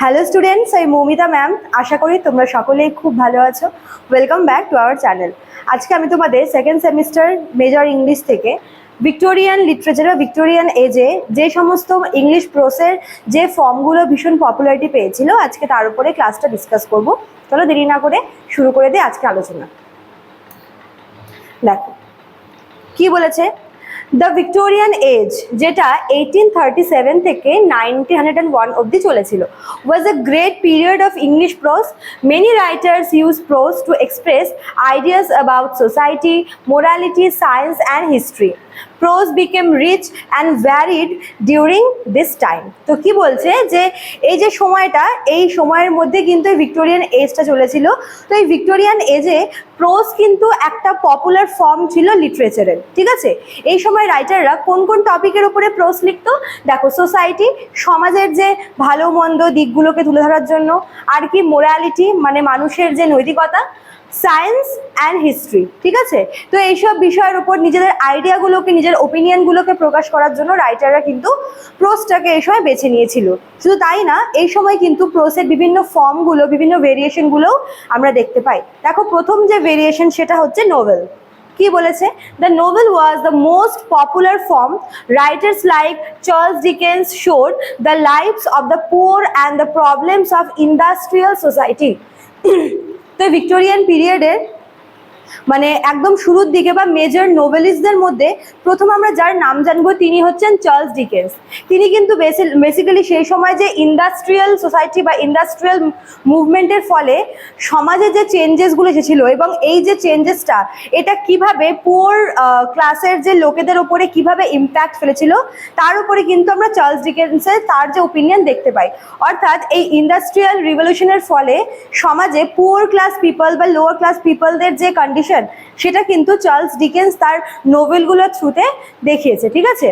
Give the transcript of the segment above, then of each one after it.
Hello students আমি Moumita ma'am আশা করি তোমরা সকলেই খুব ভালো আছো। Welcome back to our channel আজকে আমি তোমাদের সেকেন্ড সেমিস্টার মেজর ইংলিশ থেকে ভিক্টোরিয়ান লিটারেচার বা ভিক্টোরিয়ান এজে যে সমস্ত ইংলিশ প্রোসের যে ফর্মগুলো ভীষণ পপুলারিটি পেয়েছিল, আজকে তার উপরে ক্লাসটা ডিসকাস করব। চলো দেরি না করে শুরু করে দিই আজকে আলোচনা। দেখো, কি বলেছে? দ্য ভিক্টোরিয়ান এজ যেটা এইটিন থার্টি সেভেন থেকে নাইনটিন হান্ড্রেড অ্যান্ড ওয়ান অব্দি চলেছিল was a great period of English prose many writers use prose to express ideas about society morality science and history prose became rich and varied during this time তো কি বলছে যে, এই যে সময়টা, এই সময়ের মধ্যে কিন্তু ভিক্টোরিয়ান এজটা চলেছিল। তো এই ভিক্টোরিয়ান এজে প্রোজ কিন্তু একটা পপুলার ফর্ম ছিল লিটারেচারের ঠিক আছে? এই সময় রাইটাররা কোন কোন টপিকের উপরে প্রোজ লিখতো? দেখো সোসাইটি সমাজের যে ভালো মন্দ দিকগুলোকে তুলে ধরার জন্য, আর কি মোরালিটি মানে মানুষের যে নৈতিকতা সায়েন্স অ্যান্ড হিস্ট্রি, ঠিক আছে? তো এইসব বিষয়ের উপর নিজেদের আইডিয়াগুলোকে, নিজের ওপিনিয়নগুলোকে প্রকাশ করার জন্য রাইটাররা কিন্তু প্রোসটাকে এই সময় বেছে নিয়েছিল। শুধু তাই না, এই সময় কিন্তু প্রোসের বিভিন্ন ফর্মগুলো, বিভিন্ন ভেরিয়েশনগুলোও আমরা দেখতে পাই। দেখো, প্রথম যে ভেরিয়েশন সেটা হচ্ছে নোভেল কি বলেছে? The novel was the most popular form writers like Charles Dickens showed the lives of the poor and the problems of industrial society তো ভিক্টোরিয়ান পিরিয়ডের মানে একদম শুরুর দিকে বা মেজর নোভেলিস্টদের মধ্যে প্রথম আমরা যার নাম জানব তিনি হচ্ছেন চার্লস ডিকেন্স তিনি কিন্তু বেসিক্যালি সেই সময় যে ইন্ডাস্ট্রিয়াল সোসাইটি বা ইন্ডাস্ট্রিয়াল মুভমেন্টের ফলে সমাজে যে চেঞ্জেসগুলো এসেছিল এবং এই যে চেঞ্জেসটা এটা কীভাবে পুয়ার ক্লাসের যে লোকেদের ওপরে কীভাবে ইম্প্যাক্ট ফেলেছিল, তার উপরে কিন্তু আমরা চার্লস ডিকেন্সের তার যে ওপিনিয়ন দেখতে পাই। অর্থাৎ এই ইন্ডাস্ট্রিয়াল রিভলিউশনের ফলে সমাজে পুয়ার ক্লাস পিপল বা লোয়ার ক্লাস পিপলদের যে কন্ডিশন সেটা কিন্তু চার্লস ডিকেন্স তার নোভেলগুলোর থ্রুতে দেখিয়েছে, ঠিক আছে?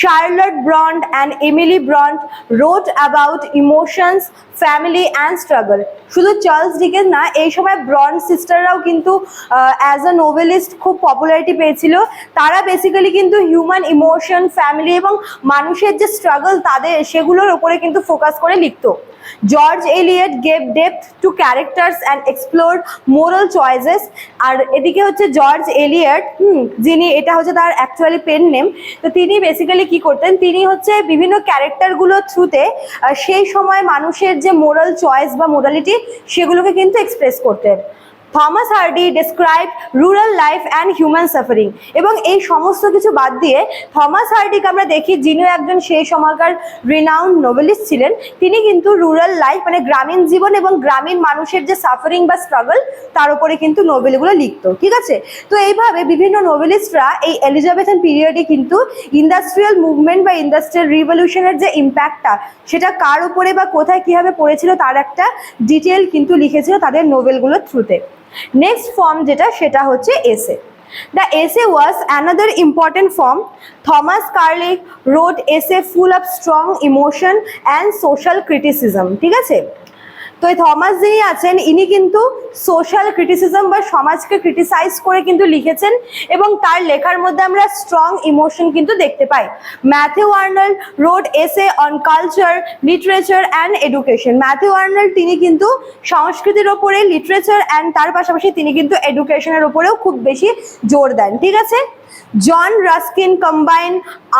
Charlotte Bronte and Emily Bronte wrote about emotions family and struggle শুধু চার্লস ডিকেন্স না, এই সময় ব্রন্ড সিস্টাররাও কিন্তু অ্যাজ আ নোভেলিস্ট খুব পপুলারিটি পেয়েছিল। তারা বেসিক্যালি কিন্তু হিউম্যান ইমোশন ফ্যামিলি এবং মানুষের যে স্ট্রাগল তাদের, সেগুলোর ওপরে কিন্তু ফোকাস করে লিখতো। George Eliot gave depth to characters and explore moral choices আর এদিকে হচ্ছে জর্জ এলিয়ট হুম, যিনি, এটা হচ্ছে তার অ্যাকচুয়ালি পেন নেম তো তিনি বেসিক্যালি কি করতেন, তিনি হচ্ছে বিভিন্ন ক্যারেক্টারগুলোর থ্রুতে সেই সময় মানুষের যে মোরাল চয়েস বা মোরালিটি সেগুলোকে কিন্তু এক্সপ্রেস করতেন Thomas Hardy describe rural life and human suffering এবং এই সমস্ত কিছু বাদ দিয়ে থমাস হার্ডিকে আমরা দেখি যিনিও একজন সেই সময়কার রিনাউন্ড নোবেলিস্ট ছিলেন। তিনি কিন্তু রুরাল লাইফ মানে গ্রামীণ জীবন এবং গ্রামীণ মানুষের যে সাফারিং বা স্ট্রাগল তার উপরে কিন্তু নোবেলগুলো লিখতো। ঠিক আছে? তো এইভাবে বিভিন্ন নোবেলিস্টরা এই এলিজাবেথন পিরিয়ডে কিন্তু ইন্ডাস্ট্রিয়াল মুভমেন্ট বা ইন্ডাস্ট্রিয়াল রিভলিউশনের যে ইম্প্যাক্টটা সেটা কার উপরে বা কোথায় কীভাবে পড়েছিল, তার একটা ডিটেল কিন্তু লিখেছিল তাদের নোবেলগুলোর থ্রুতে নেক্সট ফর্ম যেটা, সেটা হচ্ছে essay the essay was another important form Thomas Carlyle wrote essay full of strong emotion and social criticism ঠিক আছে? তো এই থমাস যিনি আছেন, ইনি কিন্তু সোশ্যাল ক্রিটিসিজম বা সমাজকে ক্রিটিসাইজ করে কিন্তু লিখেছেন এবং তার লেখার মধ্যে আমরা স্ট্রং ইমোশন কিন্তু দেখতে পাই। Matthew Arnold wrote essay on culture literature and education Matthew Arnold তিনি কিন্তু সংস্কৃতির ওপরে লিটারেচার অ্যান্ড তার পাশাপাশি তিনি কিন্তু এডুকেশনের ওপরেও খুব বেশি জোর দেন। ঠিক আছে? John Ruskin combine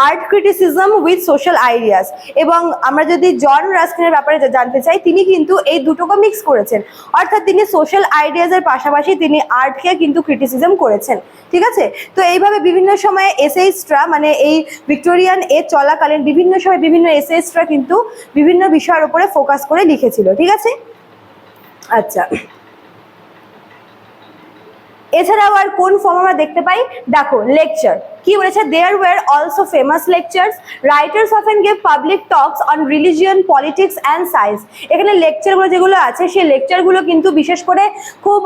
art criticism with social ideas এবং আমরা যদি জন রাস্কিনের ব্যাপারে জানতে চাই, তিনি কিন্তু এই দুটোকে মিক্স করেছেন। অর্থাৎ তিনি সোশ্যাল আইডিয়াসের পাশাপাশি তিনি আর্টকে কিন্তু ক্রিটিসিজম করেছেন। ঠিক আছে? তো এইভাবে বিভিন্ন সময়ে এসএইস্টরা মানে এই ভিক্টোরিয়ান এজ চলাকালীন বিভিন্ন সময় বিভিন্ন এসএইস্টরা কিন্তু বিভিন্ন বিষয়ের উপরে ফোকাস করে লিখেছিল। ঠিক আছে? আচ্ছা। এছাড়াও আর কোন ফর্ম আমরা দেখতে পাই? দেখো লেকচার কি বলেছে? There were also famous lectures writers of often gave public talks on religion politics and science এখানে লেকচারগুলো যেগুলো আছে, সেই লেকচারগুলো কিন্তু বিশেষ করে খুব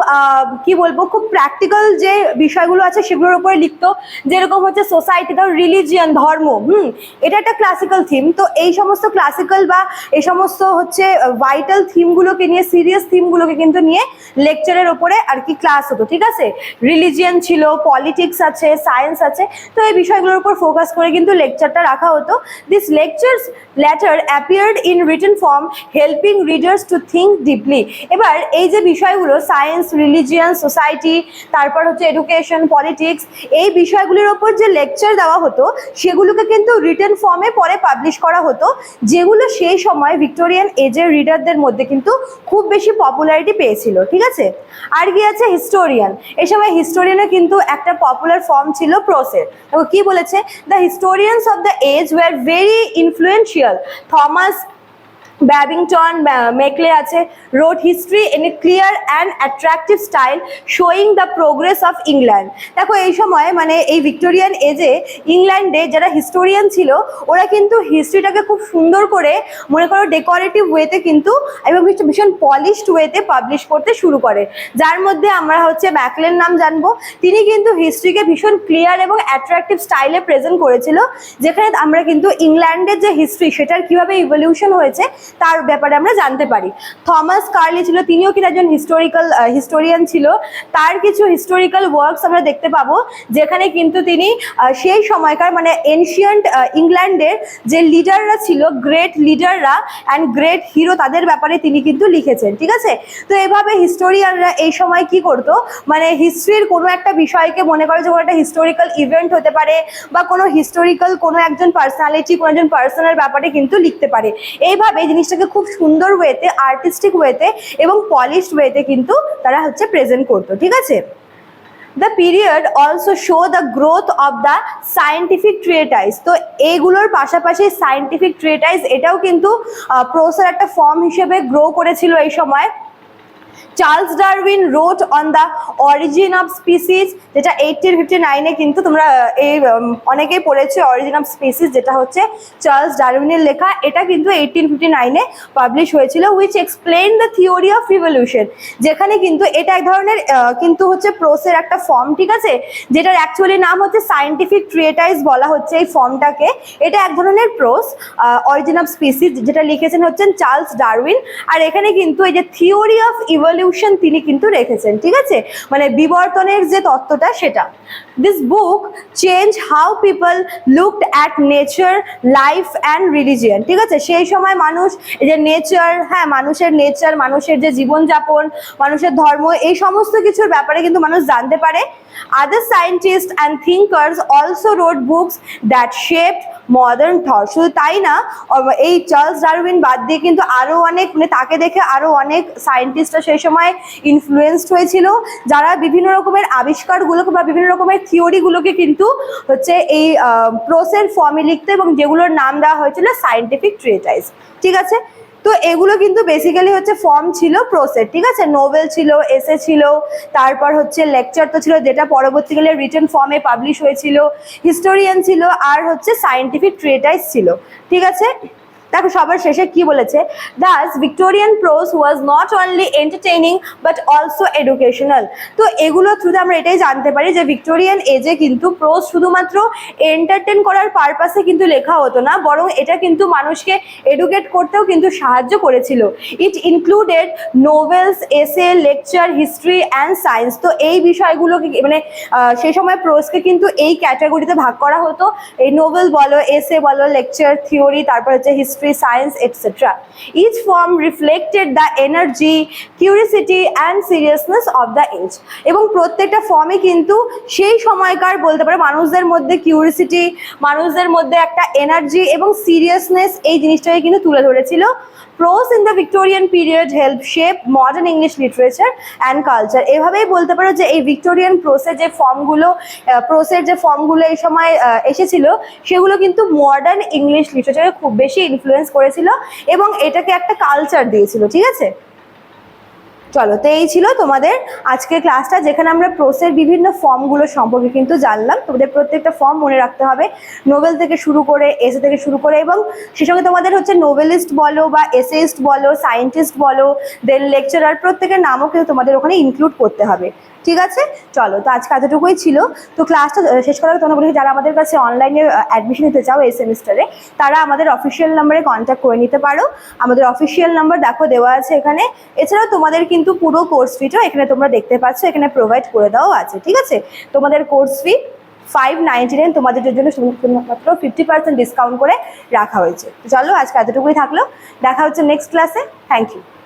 কি বলব, খুব প্র্যাকটিক্যাল যে বিষয়গুলো আছে, সেগুলোর উপরে লিখতো যেরকম হচ্ছে সোসাইটি ধর রিলিজিয়ন ধর্ম, হুম, এটা একটা ক্লাসিক্যাল থিম তো এই সমস্ত ক্লাসিক্যাল বা এই সমস্ত হচ্ছে ভাইটাল থিমগুলোকে নিয়ে সিরিয়াস থিমগুলোকে কিন্তু নিয়ে লেকচারের ওপরে আর কি ক্লাস হতো, ঠিক আছে? রিলিজিয়ন ছিল পলিটিক্স আছে সায়েন্স আছে, তো এই বিষয়গুলোর উপর ফোকাস করে কিন্তু লেকচারটা রাখা হতো। This lectures later appeared in written form helping readers to think deeply এবার এই যে বিষয়গুলো সায়েন্স রিলিজিয়ান সোসাইটি তারপর হচ্ছে এডুকেশন পলিটিক্স এই বিষয়গুলির ওপর যে লেকচার দেওয়া হতো, সেগুলোকে কিন্তু রিটেন ফর্মে পরে পাবলিশ করা হতো, যেগুলো সেই সময় ভিক্টোরিয়ান এজের রিডারদের মধ্যে কিন্তু খুব বেশি পপুলারিটি পেয়েছিল, ঠিক আছে? আর কি আছে? হিস্টোরিয়ান এই সময় হিস্টোরিয়ানের কিন্তু একটা পপুলার ফর্ম ছিল প্রোসের কি বলেছে? The historians of the age were very influential Thomas Babington Macaulay আছে, wrote history in a clear and attractive style showing the progress of England দেখো, এই সময় মানে এই ভিক্টোরিয়ান এজে ইংল্যান্ডে যারা হিস্টোরিয়ান ছিল, ওরা কিন্তু হিস্ট্রিটাকে খুব সুন্দর করে মনে করো ডেকোরেটিভ ওয়েতে কিন্তু এবং ভীষণ- পলিশড ওয়েতে পাবলিশ করতে শুরু করে। যার মধ্যে আমরা হচ্ছে ম্যাকলের নাম জানব। তিনি কিন্তু হিস্ট্রিকে ভীষণ ক্লিয়ার এবং অ্যাট্রাকটিভ স্টাইলে প্রেজেন্ট করেছিল, যেখানে আমরা কিন্তু ইংল্যান্ডের যে হিস্ট্রি সেটার কীভাবে ইভলিউশন হয়েছে তার ব্যাপারে আমরা জানতে পারি। থমাস কার্লি ছিল, তিনিও কিন্তু একজন হিস্টোরিক্যাল হিস্টোরিয়ান ছিল। তার কিছু হিস্টোরিক্যাল ওয়ার্কস আমরা দেখতে পাবো, যেখানে কিন্তু তিনি সেই সময়কার মানে এনশিয়েন্ট ইংল্যান্ডের যে লিডাররা ছিল গ্রেট লিডাররা অ্যান্ড গ্রেট হিরো তাদের ব্যাপারে তিনি কিন্তু লিখেছেন, ঠিক আছে? তো এভাবে হিস্টোরিয়ানরা এই সময় কি করতো? মানে হিস্ট্রির কোনো একটা বিষয়কে মনে করে যে কোনো একটা হিস্টোরিক্যাল ইভেন্ট হতে পারে বা কোনো হিস্টোরিক্যাল কোনো একজন পার্সোনালিটি কোনো একজন পার্সনের ব্যাপারে কিন্তু লিখতে পারে। এইভাবে জিনিসটাকে খুব সুন্দর ওয়েতে আর্টিস্টিক ওয়েতে এবং পলিশড ওয়েতে কিন্তু তারা হচ্ছে প্রেজেন্ট করতো, ঠিক আছে? The period also show the growth of the scientific treatise তো এইগুলোর পাশাপাশি সায়েন্টিফিক ট্রিয়েটাইজ এটাও কিন্তু প্রোসের একটা ফর্ম হিসেবে গ্রো করেছিল এই সময়। Charles Darwin wrote on the origin of species যেটা এইটিন ফিফটি নাইনে কিন্তু তোমরা এই অনেকেই পড়েছে অরিজিন অফ স্পিসিস যেটা হচ্ছে চার্লস ডারউইনের লেখা। এটা কিন্তু এইটিন ফিফটি নাইনে পাবলিশ হয়েছিল which explain the theory of revolution যেখানে কিন্তু এটা এক ধরনের কিন্তু হচ্ছে প্রোসের একটা ফর্ম ঠিক আছে? যেটার অ্যাকচুয়ালি নাম হচ্ছে সায়েন্টিফিক ট্রিয়েটাইজ বলা হচ্ছে এই ফর্মটাকে এটা এক ধরনের প্রোস অরিজিন অফ স্পিসিস যেটা লিখেছেন হচ্ছেন চার্লস ডারউইন আর এখানে কিন্তু এই যে থিওরি অফ ইভলিউশন তিনি কিন্তু রেখেছেন, ঠিক আছে? মানে বিবর্তনের যে তত্ত্বটা সেটা। This book change how people looked at nature life and religion ঠিক আছে? সেই সময় মানুষ, এই যে নেচার হ্যাঁ মানুষের নেচার মানুষের যে জীবনযাপন, মানুষের ধর্ম, এই সমস্ত কিছুর ব্যাপারে কিন্তু মানুষ জানতে পারে। Other scientist and thinkers also wrote books that shaped modern thought শুধু তাই না এই চার্লস ডারউইন বাদ দিয়ে কিন্তু আরও অনেক মানে তাকে দেখে আরও অনেক সায়েন্টিস্টরা সেই সময় ইনফ্লুয়েসড হয়েছিল, যারা বিভিন্ন রকমের আবিষ্কারগুলোকে বা বিভিন্ন রকমের থিওরিগুলোকে কিন্তু হচ্ছে এই প্রোসের ফর্মে লিখতে এবং যেগুলোর নাম দেওয়া হয়েছিল সায়েন্টিফিক ট্রিয়েটাইজ ঠিক আছে? তো এগুলো কিন্তু বেসিক্যালি হচ্ছে ফর্ম ছিল প্রোসেট ঠিক আছে? নোভেল ছিল এসে ছিল, তারপর হচ্ছে লেকচার তো ছিল, যেটা পরবর্তীকালে রিটার্ন ফর্মে পাবলিশ হয়েছিল হিস্টোরিয়ান ছিল, আর হচ্ছে সায়েন্টিফিক ট্রেটাইস ছিল, ঠিক আছে? দেখো সবার শেষে কি বলেছে? Thus Victorian prose was not only entertaining but also educational তো এগুলো থ্রুতে আমরা এটাই জানতে পারি যে ভিক্টোরিয়ান এজে কিন্তু প্রোস শুধুমাত্র এন্টারটেন করার পারপাসে কিন্তু লেখা হতো না, বরং এটা কিন্তু মানুষকে এডুকেট করতেও কিন্তু সাহায্য করেছিল। ইট ইনক্লুডেড নোভেলস এসে লেকচার হিস্ট্রি অ্যান্ড সায়েন্স তো এই বিষয়গুলোকে মানে সেই সময় প্রোসকে কিন্তু এই ক্যাটাগরিতে ভাগ করা হতো। এই নোভেল বলো এসে বলো লেকচার থিওরি তারপর হচ্ছে history science etcetera Each form reflected the energy curiosity and seriousness of the age. এবং প্রত্যেকটা ফর্মে কিন্তু সেই সময়কার বলতে পারে, মানুষদের মধ্যে কিউরিসিটি মানুষদের মধ্যে একটা এনার্জি এবং সিরিয়াসনেস এই জিনিসটাকে কিন্তু তুলে ধরেছিল prose in the Victorian period help shape modern English literature and culture এভাবেই বলতে পারো যে এই ভিক্টোরিয়ান প্রোসের যে ফর্মগুলো প্রোসের যে ফর্মগুলো এই সময় এসেছিল, সেগুলো কিন্তু মডার্ন ইংলিশ লিটারেচারে খুব বেশি ইনফ্লুয়েন্স করেছিল এবং এটাকে একটা কালচার দিয়েছিল, ঠিক আছে? চলো, তো এই ছিল তোমাদের আজকের ক্লাসটা যেখানে আমরা প্রোসের বিভিন্ন ফর্মগুলো সম্পর্কে কিন্তু জানলাম। তোমাদের প্রত্যেকটা ফর্ম মনে রাখতে হবে নোবেল থেকে শুরু করে এসে থেকে শুরু করে এবং সে সঙ্গে তোমাদের হচ্ছে নোভেলিস্ট বলো বা এসেইস্ট বলো সায়েন্টিস্ট বলো দেন লেকচারার প্রত্যেকের নামও কিন্তু তোমাদের ওখানে ইনক্লুড করতে হবে। ঠিক আছে? চলো, তো আজকে এতটুকুই ছিল। তো ক্লাসটা শেষ করার তোমরা বলি, যারা আমাদের কাছে অনলাইনে অ্যাডমিশন নিতে চাও এই সেমিস্টারে তারা আমাদের অফিসিয়াল নাম্বারে কন্ট্যাক্ট করে নিতে পারো। আমাদের অফিসিয়াল নাম্বার দেখো, দেওয়া আছে এখানে। এছাড়াও তোমাদের কিন্তু পুরো কোর্স ফিটাও এখানে তোমরা দেখতে পাচ্ছ, এখানে প্রোভাইড করে দেওয়া আছে, ঠিক আছে? তোমাদের course fee five ninety nine তোমাদের জন্য শুধুমাত্র ফিফটি পার্সেন্ট ডিসকাউন্ট করে রাখা হয়েছে। চলো, আজকে এতটুকুই থাকল। দেখা হচ্ছে নেক্সট ক্লাসে থ্যাংক ইউ